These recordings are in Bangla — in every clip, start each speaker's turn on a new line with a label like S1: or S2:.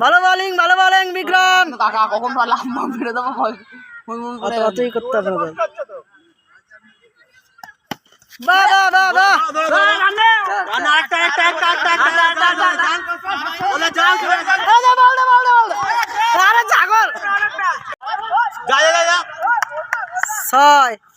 S1: ভালো বোলিং ভালো বোলিং বিক্রম
S2: কাকা কখন পারলাম ফিরে দেবো ভয় মুই মুই
S1: অত
S2: করে
S1: অতই করতে হবে বাহ বাহ বাহ বাহ বল দে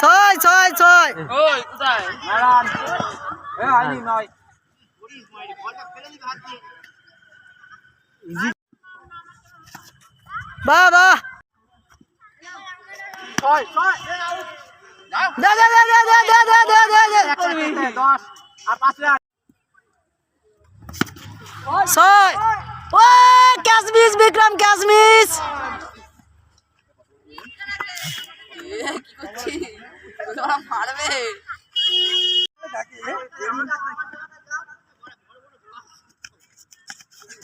S1: ছয় ছয় ছয়।
S3: বাবা
S1: ছয় ও catch miss Vikram catch miss.
S2: তোরা মারবে।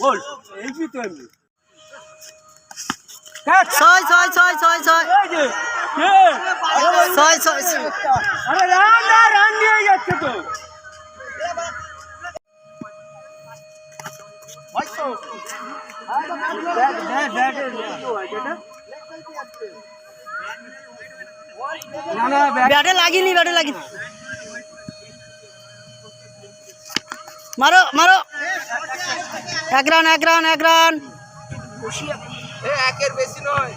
S3: বল এই তো এমনি।
S1: ছয় ছয় ছয় ছয় ছয়। ছয় ছয় ছয়।
S3: আরে রান রান নিয়ে যাচ্ছে তো। না না
S1: ব্যাটে লাগিনি ব্যাটে লাগিনি। মারো মারো। এক রান এক রান এক রান।
S3: একের বেশি নয়।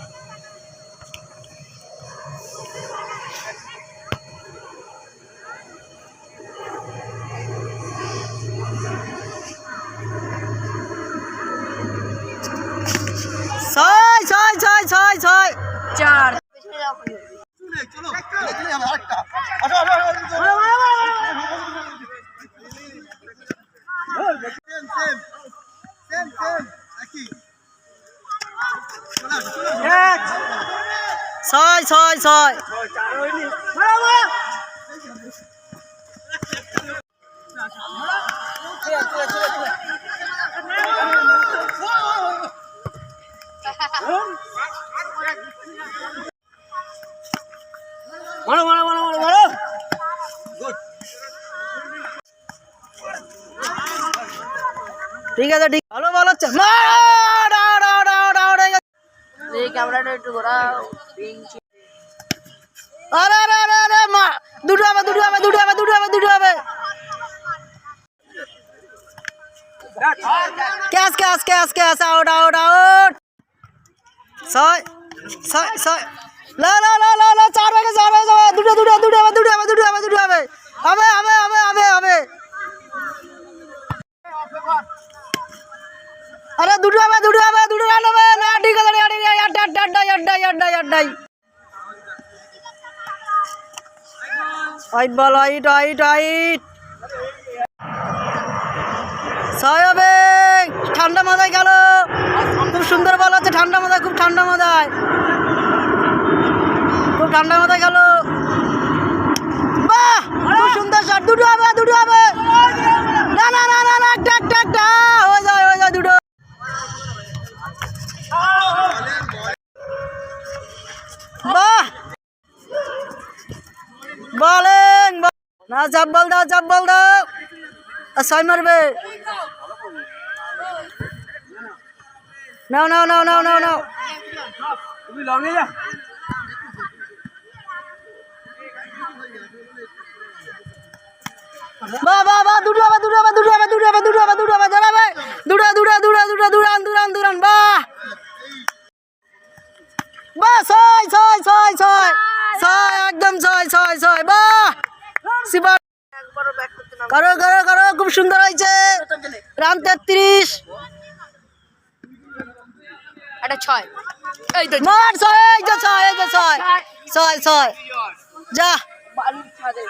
S1: ছয় ছয় ছয় ছয় ছয়।
S2: চার।
S1: ছয় ছয় ছয়।
S3: মারো মারো মারো মারো মারো
S1: ঠিক আছে ঠিক ভালো ভালো
S2: ক্যামেরাটা একটু ঘোরাও
S1: আরে আরে আরে আরে, মা, দুটো হবে দুটো হবে দুটো হবে দুটো হবে দুটো হবে। Catch catch catch catch out out out ছয় ছয় ছয়। লা লা লা লা লা, চার ভাগে চার ভাগে যাবে দুটো দুটো দুটো হবে দুটো হবে দুটো হবে না, ঠিক আছে আড্ডাই আড্ডাই আড্ডাই আড্ডাই হোয়াইট বল হোয়াইট হোয়াইট ছয় হবে ঠান্ডা মাথায় গেল। খুব সুন্দর বল আছে ঠান্ডা মাথায়, খুব ঠান্ডা মাথায়। খুব ঠান্ডা মাথায় গেল। বাহ, খুব সুন্দর শট দুটো না, জাপ বল দাও, জাপ বল দাও। আর ছয় মারবে। নাও নাও নাও নাও নাও নাও।
S3: তুমি লঙ্গে যা
S1: বাহ বাহ বাহ দুটো হবে দুটো হবে দুটো হবে দুটো হবে দাঁড়াবে দুটো দুটো দুটো দুটো দুরান দুরান দুরান বাহ বাহ ছয় ছয় ছয় ছয় ছয় একদম ছয় ছয় ছয় বাহ শিবা করো করো করো খুব সুন্দর হয়েছে। রান তেত্রিশ।
S2: এটা ছয়। এই তো
S1: মার ছয় এই তো ছয় এই তো ছয়। ছয় ছয়।
S2: বাড়ির ছাদে